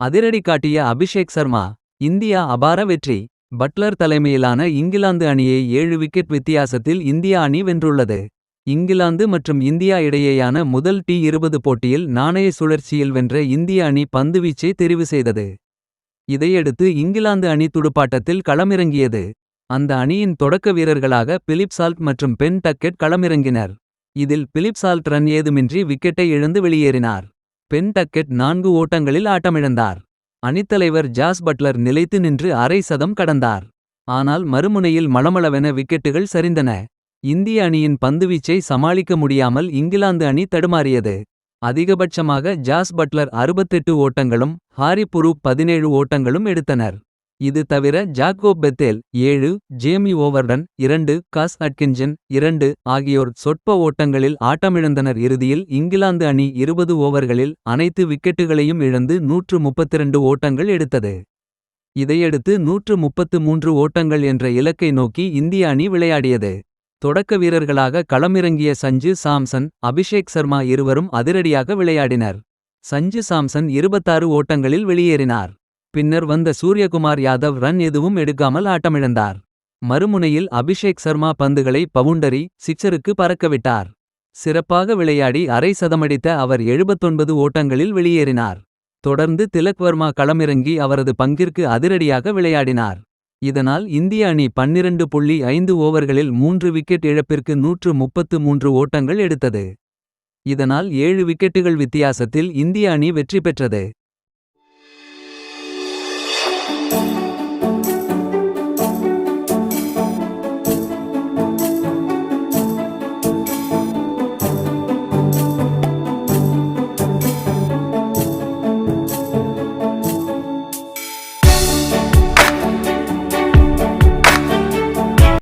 அதிரடி காட்டிய அபிஷேக் சர்மா இந்தியா அபார வெற்றி. பட்லர் தலைமையிலான இங்கிலாந்து அணியை ஏழு விக்கெட் வித்தியாசத்தில் இந்தியா அணி வென்றுள்ளது. இங்கிலாந்து மற்றும் இந்தியா இடையேயான முதல் டி இருபது போட்டியில் நாணய சுழற்சியில் வென்ற இந்திய அணி பந்துவீச்சை தெரிவு செய்தது. இதையடுத்து இங்கிலாந்து அணி துடுப்பாட்டத்தில் களமிறங்கியது. அந்த அணியின் தொடக்க வீரர்களாக பிலிப் சால்ட் மற்றும் பென் டக்கெட் களமிறங்கினர். இதில் பிலிப் சால்ட் ரன் ஏதுமின்றி விக்கெட்டை இழந்து வெளியேறினார். பென் டக்கெட் நான்கு ஓட்டங்களில் ஆட்டமிழந்தார். அணித்தலைவர் ஜாஸ் பட்லர் நிலைத்து நின்று அரை சதம் கடந்தார். ஆனால் மறுமுனையில் மளமளவென விக்கெட்டுகள் சரிந்தன. இந்திய அணியின் பந்துவீச்சை சமாளிக்க முடியாமல் இங்கிலாந்து அணி தடுமாறியது. அதிகபட்சமாக ஜாஸ் பட்லர் 68 ஓட்டங்களும் ஹாரி புரூப் பதினேழு ஓட்டங்களும் எடுத்தனர். இது தவிர ஜாக்கோப் பெத்தேல் ஏழு ஜேமி ஓவர்டன் இரண்டு காஸ் அட்கின்ஜன் இரண்டு ஆகியோர் சொற்ப ஓட்டங்களில் ஆட்டமிழந்தனர். இறுதியில் இங்கிலாந்து அணி இருபது ஓவர்களில் அனைத்து விக்கெட்டுகளையும் இழந்து நூற்று முப்பத்திரண்டு ஓட்டங்கள் எடுத்தது. இதையடுத்து நூற்று முப்பத்து மூன்று ஓட்டங்கள் என்ற இலக்கை நோக்கி இந்திய அணி விளையாடியது. தொடக்க வீரர்களாக களமிறங்கிய சஞ்சு சாம்சன் அபிஷேக் சர்மா இருவரும் அதிரடியாக விளையாடினர். சஞ்சு சாம்சன் இருபத்தாறு ஓட்டங்களில் வெளியேறினார். பின்னர் வந்த சூரியகுமார் யாதவ் ரன் எதுவும் எடுக்காமல் ஆட்டமிழந்தார். மறுமுனையில் அபிஷேக் சர்மா பந்துகளை பவுண்டரி சிக்சருக்கு பறக்கவிட்டார். சிறப்பாக விளையாடி அரை சதமடித்த அவர் 79 ஓட்டங்களில் வெளியேறினார். தொடர்ந்து திலக் வர்மா களமிறங்கி அவரது பங்கிற்கு அதிரடியாக விளையாடினார். இதனால் இந்திய அணி பன்னிரண்டு புள்ளி ஐந்து ஓவர்களில் மூன்று விக்கெட் இழப்பிற்கு நூற்று முப்பத்து மூன்று ஓட்டங்கள் எடுத்தது. இதனால் ஏழு விக்கெட்டுகள் வித்தியாசத்தில் இந்திய அணி வெற்றி பெற்றது.